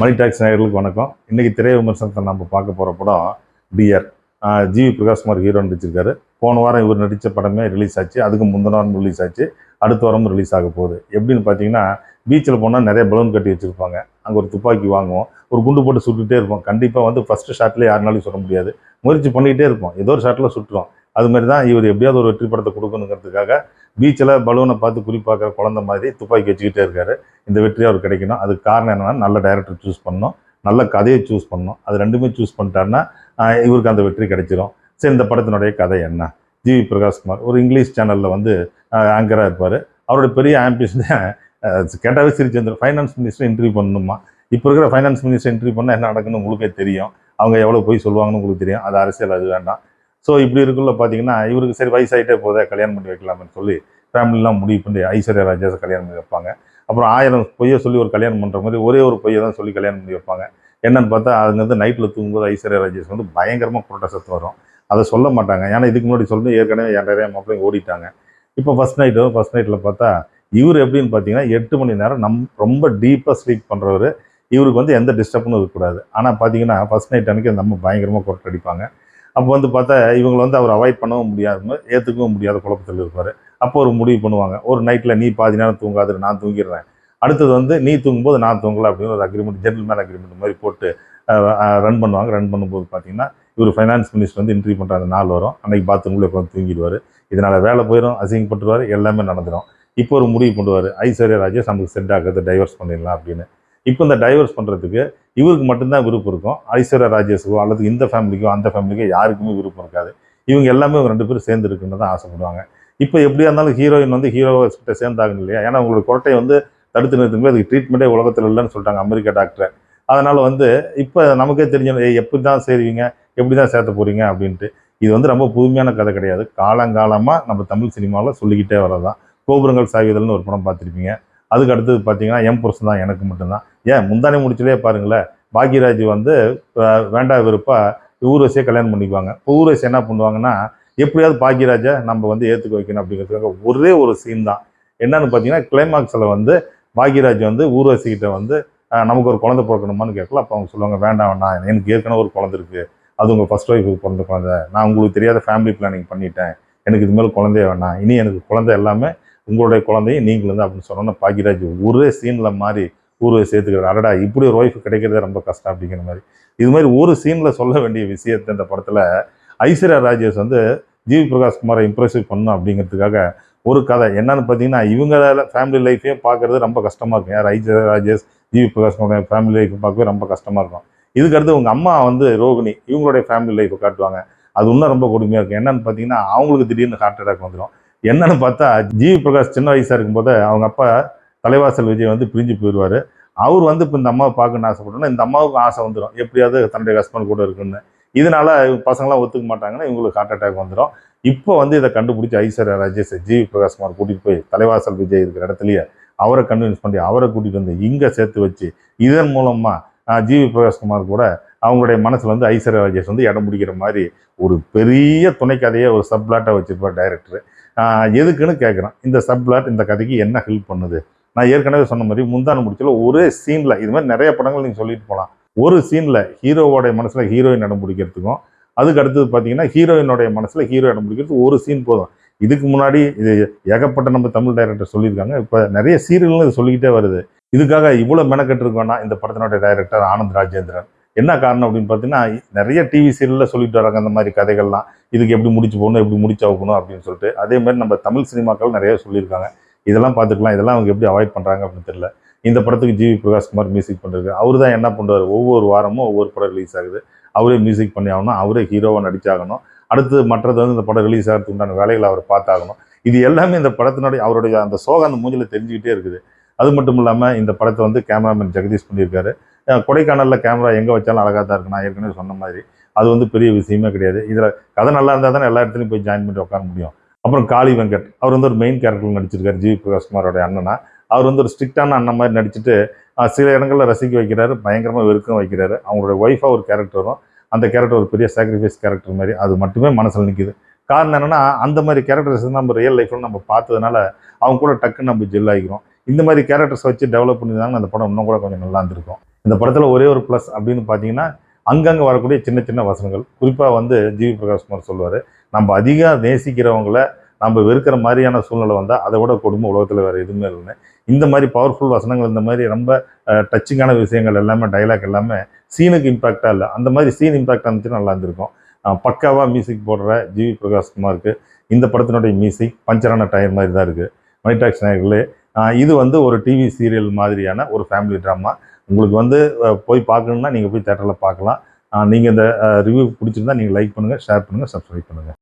மணி tax நேயர்களுக்கு வணக்கம். இன்னைக்கு திரை விமர்சனத்தை நம்ம பார்க்க போகிற படம் டியர் ஜிவி பிரகாஷ்குமார் ஹீரோ நடிச்சிருக்காரு. போன வாரம் இவர் நடித்த படமே ரிலீஸ் ஆச்சு. அதுக்கு முந்தின வாரம் ரிலீஸ் ஆச்சு. அடுத்த வாரமும் ரிலீஸ் ஆக போகுது. எப்படின்னு பார்த்தீங்கன்னா பீச்சில் போனால் நிறைய பலூன் கட்டி வச்சுருப்பாங்க. அங்கே ஒரு துப்பாக்கி வாங்குவோம். ஒரு குண்டு போட்டு சுட்டுட்டே இருப்போம். கண்டிப்பாக வந்து ஃபஸ்ட்டு ஷாட்லேயே யாருனாலையும் சொல்ல முடியாது. முயற்சி பண்ணிக்கிட்டே இருப்போம். ஏதோ ஒரு ஷாட்டில் சுட்டுரும் அது மாதிரி தான் இவர் எப்படியாவது ஒரு வெற்றி படத்தை கொடுக்கணுங்கிறதுக்காக பீச்சில் பலூனை பார்த்து குறி குழந்த மாதிரி துப்பாக்கி வச்சுக்கிட்டே இருக்காரு. இந்த வெற்றி அவர் கிடைக்கணும். அதுக்கு காரணம் என்னென்னா நல்ல டைரக்டர் சூஸ் பண்ணணும். நல்ல கதையை சூஸ் பண்ணணும். அது ரெண்டுமே சூஸ் பண்ணிட்டாருன்னா இவருக்கு அந்த வெற்றி கிடைச்சிரும். சரி இந்த படத்தினுடைய கதை என்ன? ஜிவி பிரகாஷ்குமார் ஒரு இங்கிலீஷ் சேனலில் வந்து ஆங்கராக இருப்பார். அவரோட பெரிய ஆம்பிஷன் கேட்டாவே சிரிச்சந்திரன் ஃபைனான்ஸ் மினிஸ்டர் இன்டர்வியூ பண்ணணுமா? இப்போ இருக்கிற ஃபைனான்ஸ் மினிஸ்டர் இன்டர்வியூ பண்ணால் என்ன நடக்குன்னு உங்களுக்கே தெரியும். அவங்க எவ்வளோ போய் சொல்லுவாங்கன்னு உங்களுக்கு தெரியும். அது அரசியல் அது வேண்டாம். ஸோ இப்படி இருக்குள்ள பார்த்தீங்கன்னா இவருக்கு சரி வயசாயிட்டே போதே கல்யாணம் பண்ணி வைக்கலாம்னு சொல்லி ஃபேமிலிலாம் முடிவு பண்ணி ஐஸ்வர்யா ராஜேஷை கல்யாணம் பண்ணி வைப்பாங்க. அப்புறம் ஆயிரம் பொய்யை சொல்லி ஒரு கல்யாணம் பண்ணுற மாதிரி ஒரே ஒரு பொய்யை தான் சொல்லி கல்யாணம் பண்ணி வைப்பாங்க. என்னன்னு பார்த்தா அதுலேருந்து வந்து நைட்டில் தூங்கும்போது ஐஸ்வர்யா ராஜேஷ் வந்து பயங்கரமாக புரட்ட சத்து வரும். அதை சொல்ல மாட்டாங்க. ஏன்னா இதுக்கு முன்னாடி சொல்லி ஏற்கனவே என் நிறைய மாப்பிள்ளைங்க ஓடிட்டாங்க. இப்போ ஃபஸ்ட் நைட்டு ஃபஸ்ட் நைட்டில் பார்த்தா இவர் எப்படின்னு பார்த்தீங்கன்னா எட்டு மணி நேரம் நம் ரொம்ப டீப்பாக ஸ்லீப் பண்ணுறவர் இவருக்கு வந்து எந்த டிஸ்டர்பனும் இருக்கக்கூடாது. ஆனால் பார்த்தீங்கன்னா ஃபஸ்ட் நைட் அன்றைக்கி அந்த அம்மா பயங்கரமாக கொரட்டை அடிப்பாங்க அப்போ வந்து பார்த்தா இவங்களை வந்து அவர் அவாய்ட் பண்ணவும் முடியாது ஏற்றுக்கவும் முடியாத குழப்பத்தில் இருப்பார். அப்போ ஒரு முடிவு பண்ணுவாங்க. ஒரு நைட்டில் நீ பாதி நேரம் தூங்காது நான் தூங்கிடுறேன். அடுத்தது வந்து நீ தூங்கும்போது நான் தூங்கலை அப்படின்னு ஒரு அக்ரிமெண்ட் ஜென்ரல்மேன் அக்ரிமெண்ட் மாதிரி போட்டு ரன் பண்ணுவாங்க. ரன் பண்ணும்போது பார்த்தீங்கன்னா இவர் ஃபைனான்ஸ் மினிஸ்டர் வந்து இன்ட்ரி பண்ணுற அந்த நாள் வரும். அன்னைக்கு பாத்ரூம்ல உட்காந்து தூங்கிடுவார். இதனால் வேலை போயிடும் அசிங்கப்பட்டுருவார் எல்லாமே நடந்துடும் இப்போ ஒரு முடிவு பண்ணுவார். ஐஸ்வர்யா ராஜேஷ் நமக்கு செட் ஆகிறது டைவர்ஸ் பண்ணிடலாம் அப்படின்னு. இப்போ இந்த டைவர்ஸ் பண்ணுறதுக்கு இவருக்கு மட்டும்தான் விருப்பம் இருக்கும். ஐஸ்வர்யா ராஜேஷுக்கோ அல்லது இந்த ஃபேமிலிக்கோ அந்த ஃபேமிலிக்கோ யாருக்குமே விருப்பம் இருக்காது. இவங்க எல்லாமே ரெண்டு பேரும் சேர்ந்து இருக்குன்னு தான் ஆசைப்படுவாங்க. இப்போ எப்படியா இருந்தாலும் ஹீரோயின் வந்து ஹீரோ கிட்ட சேர்ந்தாங்க இல்லையா? ஏன்னா உங்களோட கொரட்டை வந்து தடுத்து நிறுத்தும்போது அதுக்கு ட்ரீட்மெண்ட்டே உலகத்தில் இல்லைன்னு சொல்லிட்டாங்க அமெரிக்கா டாக்டர் அதனால் வந்து இப்போ நமக்கே தெரிஞ்ச ஏய், எப்படி தான் சேருவீங்க? எப்படி தான் சேர்த்த போகிறீங்க அப்படின்ட்டு. இது வந்து ரொம்ப புதுமையான கதை கிடையாது. காலங்காலமாக நம்ம தமிழ் சினிமாவில் சொல்லிக்கிட்டே வரதான் கோபுரங்கள் சாகிதல்னு ஒரு படம் பார்த்துருப்பீங்க. அதுக்கு அடுத்தது பார்த்தீங்கன்னா எம் புருஷன் தான் எனக்கு மட்டும்தான். ஏன்? முந்தானே முடிச்சுலே பாருங்களேன் பாக்யராஜ் வந்து வேண்டா விருப்பா ஊர்வசியை கல்யாணம் பண்ணிக்குவாங்க. இப்போ ஊர்வசி என்ன பண்ணுவாங்கன்னா எப்படியாவது பாக்யராஜை நம்ம வந்து ஏற்றுக்க வைக்கணும் அப்படிங்கிறதுக்காக ஒரே ஒரு சீன் தான். என்னன்னு பார்த்தீங்கன்னா கிளைமாக்ஸில் வந்து பாக்யராஜ் வந்து ஊர்வசிக்கிட்ட வந்து நமக்கு ஒரு குழந்தை பிறக்கணுமான்னு கேட்கல. அப்போ அவங்க சொல்லுவாங்க வேண்டாம் வேண்டாம் எனக்கு ஏற்கனவே ஒரு குழந்தை இருக்குது அது உங்கள் ஃபர்ஸ்ட் ஒய்ஃபுக்கு பிறந்த குழந்தை. நான் உங்களுக்கு தெரியாத ஃபேமிலி பிளானிங் பண்ணிட்டேன். எனக்கு இது மேலே குழந்தைய வேணாம். இனி எனக்கு குழந்தை எல்லாமே உங்களுடைய குழந்தையும் நீங்களும் தான் அப்படின்னு சொன்னோன்னா பாக்கியராஜ் ஒரே சீனில் மாதிரி ஊரை சேர்த்துக்கிறார். அடடா இப்படி ஒரு ஒய்ஃப் கிடைக்கிறதே ரொம்ப கஷ்டம் அப்படிங்கிற மாதிரி. இது மாதிரி ஒரு சீனில் சொல்ல வேண்டிய விஷயத்தை இந்த படத்தில் ஐஸ்வர்யா ராஜேஷ் வந்து ஜிவி பிரகாஷ்குமாரை இம்ப்ரெசிவ் பண்ணும் அப்படிங்கிறதுக்காக ஒரு கதை. என்னன்னு பார்த்தீங்கன்னா இவங்க ஃபேமிலி லைஃபே பார்க்கறது ரொம்ப கஷ்டமாக இருக்கும். யார்? Aishwarya Rajesh GV Prakashkumar family life பார்க்கவே ரொம்ப கஷ்டமாக இருக்கும். இதுக்கு அடுத்து உங்கள் அம்மா வந்து ரோகிணி இவங்களுடைய ஃபேமிலி லைஃப்பை காட்டுவாங்க. அது இன்னும் ரொம்ப கொடுமையாக இருக்கும். என்னன்னு பார்த்தீங்கன்னா அவங்களுக்கு திடீர்னு ஹார்ட் அட்டாக் வந்துடும் என்னன்னு பார்த்தா ஜிவி பிரகாஷ் சின்ன வயசாக இருக்கும்போது அவங்க அப்பா தலைவாசல் விஜய் வந்து பிரிஞ்சு போயிடுவார். அவர் வந்து இப்போ இந்த அம்மாவை பார்க்கணும்னு ஆசைப்பட்டோன்னா இந்த அம்மாவுக்கு ஆசை வந்துடும் எப்படியாவது தன்னுடைய ஹஸ்பண்ட் கூட இருக்குன்னு இதனால பசங்களாம் ஒத்துக்க மாட்டாங்கன்னா இவங்களுக்கு ஹார்ட் அட்டாக் வந்துடும் இப்போ வந்து இதை கண்டுபிடிச்சி ஐஸ்வர்யா ராஜேஷ் ஜிவி பிரகாஷ்குமார் கூட்டிகிட்டு போய் தலைவாசல் விஜய் இருக்கிற இடத்துலையே அவரை கன்வின்ஸ் பண்ணி அவரை கூட்டிகிட்டு வந்து இங்கே சேர்த்து வச்சு இதன் மூலமாக ஜிவி பிரகாஷ்குமார் கூட அவங்களுடைய மனசில் வந்து ஐஸ்வர்யா ராஜேஷ் வந்து இடம் பிடிக்கிற மாதிரி ஒரு பெரிய துணைக்கதையை ஒரு சப்ளாட்டாக வச்சுருப்பார் டைரக்டர் எதுக்குன்னு கேட்குறான் இந்த சப்ளாட் இந்த கதைக்கு என்ன ஹெல்ப் பண்ணுது? நான் ஏற்கனவே சொன்ன மாதிரி முந்தான முடிச்சல ஒரே சீனில் இது மாதிரி நிறைய படங்கள் நீங்கள் சொல்லிட்டு போகலாம் ஒரு சீனில் ஹீரோவோடைய மனசில் ஹீரோயின் இடம் பிடிக்கிறதுக்கும் அதுக்கு அடுத்தது பார்த்தீங்கன்னா ஹீரோயினுடைய மனசில் ஹீரோ இடம் பிடிக்கிறதுக்கு ஒரு சீன் போதும். இதுக்கு முன்னாடி இது ஏகப்பட்ட நம்ம தமிழ் டைரக்டர் சொல்லியிருக்காங்க. இப்போ நிறைய சீரியல்களும் இது சொல்லிக்கிட்டே வருது. இதுக்காக இவ்வளோ மெனக்கெட்டு இருக்கோன்னா இந்த படத்தினுடைய டைரக்டர் ஆனந்த் ராஜேந்திரன். என்ன காரணம் அப்படின்னு பார்த்தீங்கன்னா நிறைய டிவி சீரியலில் சொல்லிட்டு வராங்க அந்த மாதிரி கதைகள்லாம். இதுக்கு எப்படி முடிச்சு போகணும் எப்படி முடிச்சு ஆகணும் அப்படின்னு சொல்லிட்டு. அதே மாதிரி நம்ம தமிழ் சினிமாக்கள் நிறைய சொல்லியிருக்காங்க. இதெல்லாம் பார்த்துக்கலாம் இதெல்லாம் அவங்க எப்படி அவாய்ட் பண்ணுறாங்க அப்படின்னு தெரியல. இந்த படத்துக்கு ஜிவி பிரகாஷ்குமார் மியூசிக் பண்ணுறது அவர் தான் என்ன பண்ணுவார்? ஒவ்வொரு வாரமும் ஒவ்வொரு படம் ரிலீஸ் ஆகுது. அவரே மியூசிக் பண்ணி ஆகணும். அவரே ஹீரோவாக நடிச்சாகணும். அடுத்து மற்றது வந்து இந்த படம் ரிலீஸ் ஆகிறதுக்கு உண்டான வேலைகளை அவர் பார்த்தாகணும். இது எல்லாமே இந்த படத்தினுடைய அவருடைய அந்த சோகம் அந்த மூஞ்சில் தெரிஞ்சுக்கிட்டே இருக்குது. அது மட்டும் இல்லாமல் இந்த படத்தை வந்து கேமராமேன் ஜெகதீஷ் பண்ணியிருக்காரு. கொடைக்கானலில் கேமரா எங்கே வச்சாலும் அழகாக தான் இருக்கு. நான் ஏற்கனவே சொன்ன மாதிரி. அது வந்து பெரிய விஷயமே கிடையாது. இதில் கதை நல்லா இருந்தால் தானே எல்லா இடத்துலையும் போய் ஜாயின் பண்ணி உட்கார முடியும். அப்புறம் காளி வெங்கட். அவர் வந்து ஒரு மெயின் கேரக்டர் நடிச்சிருக்காரு. ஜி பிரகாஷ்குமாரோட அண்ணனா. அவர் வந்து ஒரு ஸ்ட்ரிக்டான அண்ணன் மாதிரி நடிச்சுட்டு சில இடங்களில் ரசிக்க வைக்கிறாரு. பயங்கரமாக வெறுக்கம் வைக்கிறாரு. அவங்களோட ஒய்ஃபாக ஒரு கேரக்டர் வரும். அந்த கேரக்டர் ஒரு பெரிய சாக்ரிஃபைஸ் கேரக்டர் மாதிரி. அது மட்டுமே மனசில் நிற்கிது காரணம் என்னென்னா அந்த மாதிரி கேரக்டர்ஸ் நம்ம ரியல் லைஃப்பில் நம்ம பார்த்ததுனால அவங்க கூட டக்குன்னு நம்ம ஜெல் ஆகிக்கிறோம். இந்த மாதிரி கேரக்டர்ஸ் வச்சு டெவலப் பண்ணியிருந்தாங்க அந்த படம் இன்னும் கூட கொஞ்சம் நல்லா இருந்திருக்கும். இந்த படத்தில் ஒரே ஒரு ப்ளஸ் அப்படின்னு பார்த்தீங்கன்னா அங்கங்கே வரக்கூடிய சின்ன சின்ன வசனங்கள். குறிப்பாக வந்து ஜிவி பிரகாஷ்குமார் சொல்லுவார் நம்ம அதிகம் நேசிக்கிறவங்கள நம்ம வெறுக்கிற மாதிரியான சூழ்நிலை வந்தால் அதை விட கொடுமை உலகத்தில் வேறு எதுவுமே இல்லைன்னு. இந்த மாதிரி பவர்ஃபுல் வசனங்கள் இந்த மாதிரி ரொம்ப டச்சிங்கான விஷயங்கள் எல்லாமே டைலாக் எல்லாமே சீனுக்கு இம்பாக்டாக இல்லை. அந்த மாதிரி சீன் இம்பாக்ட் இருந்துச்சுன்னா நல்லா இருந்திருக்கும். பக்காவாக மியூசிக் போடுற ஜிவி பிரகாஷ்குமாருக்கு இந்த படத்தினுடைய மியூசிக் பஞ்சரான டயர் மாதிரி தான் இருக்குது மைடாக்ஸ் நாயர்களே இது வந்து ஒரு டிவி சீரியல் மாதிரியான ஒரு ஃபேமிலி ட்ராமா உங்களுக்கு வந்து போய் பார்க்கணுன்னா நீங்கள் போய் தேட்டரில் பார்க்கலாம். நீங்கள் இந்த ரிவ்யூ பிடிச்சிருந்தா நீங்கள் லைக் பண்ணுங்கள் ஷேர் பண்ணுங்கள் சப்ஸ்கிரைப் பண்ணுங்கள்